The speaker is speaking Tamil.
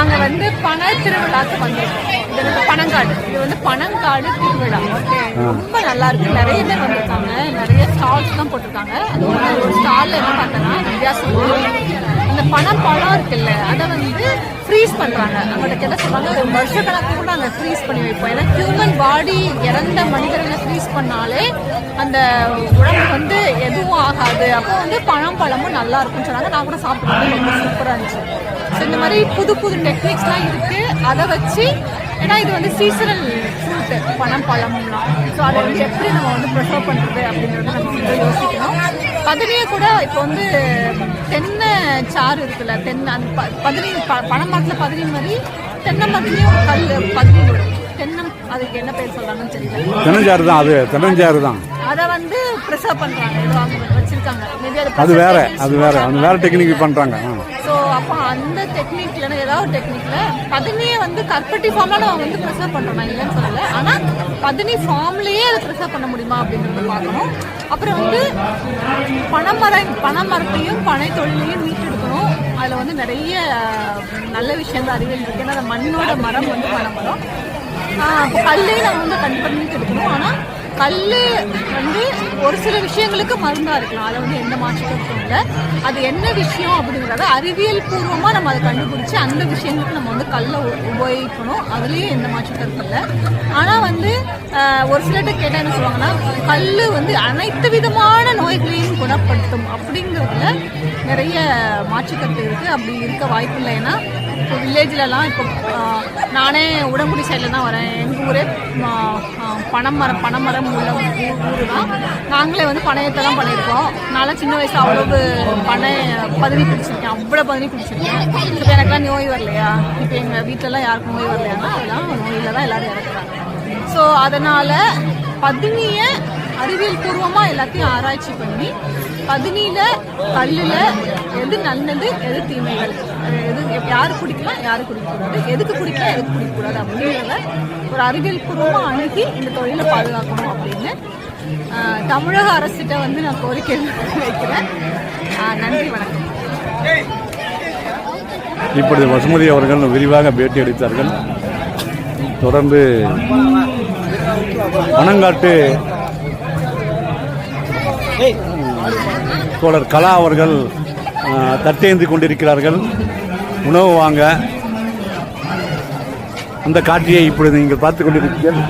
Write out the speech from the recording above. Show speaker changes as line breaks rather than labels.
நாங்க வந்து பண திருவிழாக்கு வந்திருக்கோம். இது வந்து பனங்காடு. இது வந்து பனங்காடு திருவிழா. ரொம்ப நல்லா இருக்கு. நிறைய பேர் வந்திருக்காங்க. நிறைய ஸ்டால்ஸ் தான் போட்டிருக்காங்க. அது ஒரு ஸ்டால்ல என்ன பார்த்தேன்னா வித்தியாசமா இந்த பணம் பழம் இருக்குல்ல அதை வந்து ஃப்ரீஸ் பண்றாங்க. அவங்களுக்கு என்ன சொல்றாங்க ஒரு வருஷக்கணக்கு கூட நாங்கள் ஃப்ரீஸ் பண்ணி வைப்போம். ஏன்னா ஹியூமன் பாடி இறந்த மனிதர்களை ஃப்ரீஸ் பண்ணாலே அந்த உடம்பு வந்து எதுவும் ஆகாது. அப்போ வந்து பழம் பழமும் நல்லா இருக்கும்னு சொன்னாங்க. நான் கூட சாப்பிடுறது ரொம்ப சூப்பராக இருந்துச்சு. ஸோ இந்த மாதிரி புது புது டெக்னிக்ஸ்லாம் இருக்கு. அதை வச்சு ஏன்னா இது வந்து சீசனல் ஃப்ரூட்டு பழம் பழம்லாம். ஸோ அதை வந்து எப்படி நம்ம வந்து ப்ரிசர்வ் பண்ணுறது அப்படிங்கிறத நம்ம யோசிக்கணும். பதினியை கூட இப்போ வந்து தென்னை சாறு இருக்குல்ல தென்னை அந்த ப பதினி ப பனை மரத்தில் பதினி மாதிரி தென்னை மரத்துலேயும் கல் பதினி வரும். தென்னம் அதுக்கு என்ன பேர் சொல்கிறாங்கன்னு தெரியல.
தென்னஞ்சாறு தான் அது தென்னஞ்சாறு தான்.
அதை வந்து ப்ரிசர்வ் பண்ணுறாங்க ஏதோ அவங்க வச்சுருக்காங்க. மேபி அது
அது வேற அது வேற அது வேற டெக்னிக் பண்றாங்க. ஆ.
ஸோ அப்போ அந்த டெக்னிக்கில் ஏதாவது ஒரு டெக்னிக்ல பதினியை வந்து கற்பட்டி ஃபார்ம்ல நம்ம வந்து ப்ரிசர்வ் பண்ணுறோம் நான் இல்லைன்னு சொல்லலை. ஆனால் பதினி ஃபார்ம்லேயே அதை ப்ரிசர்வ் பண்ண முடியுமா அப்படிங்கறத பார்க்கணும். அப்புறம் வந்து பனைமரம் பனைமரத்தையும் பனை தொழிலையும் மீட்டெடுக்கணும். அதில் வந்து நிறைய நல்ல விஷயம் தான் அறிவியல் இருக்கு. ஏன்னா அந்த மண்ணோட மரம் வந்து பனைமரம். ஆஹ், கல்லையும் நம்ம வந்து கண்டிப்பாக மீட்டெடுக்கணும். ஆனால் கல் வந்து ஒரு சில விஷயங்களுக்கு மருந்தாக இருக்கலாம். அதை வந்து எந்த மாற்றத்தும் இல்லை. அது என்ன விஷயம் அப்படிங்கிறத அறிவியல் பூர்வமாக நம்ம அதை கண்டுபிடிச்சி அந்த விஷயங்களுக்கு நம்ம வந்து கல்லை உ- உபயோகிக்கணும். அதுலேயும் எந்த மாற்றத்தும் இல்லை ஆனால் வந்து ஒரு சிலர்கிட்ட கேட்டால் என்ன சொல்லுவாங்கன்னா கல் வந்து அனைத்து விதமான நோய்களையும் குணப்படுத்தும் அப்படிங்கிறதுல நிறைய மாற்றுக்கருத்து இருக்குது அப்படி இருக்க வாய்ப்பு இல்லை ஏன்னா இப்போ வில்லேஜ்லலாம் இப்போ நானே உடம்புடி சைடில் தான் வரேன். எங்கள் ஊரே பனைமரம் பனைமரம் உள்ள ஊர் தான் நாங்களே வந்து பனையத்தை தான் பண்ணியிருக்கோம். நான்லாம் சின்ன வயசு அவ்வளவு பனை பதவி பிடிச்சிருக்கேன். அவ்வளோ பதவி பிடிச்சிருக்கேன். இப்போ எனக்குலாம் நோய் வரலையா? இப்போ எங்கள் வீட்டிலலாம் யாருக்கும் நோய் வரலையானா அதெல்லாம் நோயில் தான் எல்லோரும் இறக்குறாங்க. ஸோ அதனால் பதினியை அறிவியல் பூர்வமாக எல்லாத்தையும் ஆராய்ச்சி பண்ணி பதினியில் கல்லில் எது நல்லது எது தீமைகள்? எது யார் குடிக்கலாம் யார் குடிக்கக்கூடாது? எதுக்கு குடிக்கலாம் எதுக்கு குடிக்கக்கூடாது அப்படிங்கிறத ஒரு அறிவியல் பூர்வமாக அணுகி இந்த தொழிலை பாதுகாக்கணும் அப்படின்னு தமிழக அரசிட்ட வந்து நான் கோரிக்கை வைக்கிறேன். நன்றி வணக்கம்.
இப்பொழுது வசுமதி அவர்கள் விரிவாக பேட்டி அளித்தார்கள். தொடர்ந்து பனங்காட்டு தோழர் கலா அவர்கள் தட்டேந்து கொண்டிருக்கிறார்கள். உணவு வாங்க. அந்த காட்சியை இப்பொழுது நீங்கள் பார்த்து கொண்டிருக்கிறீர்கள்.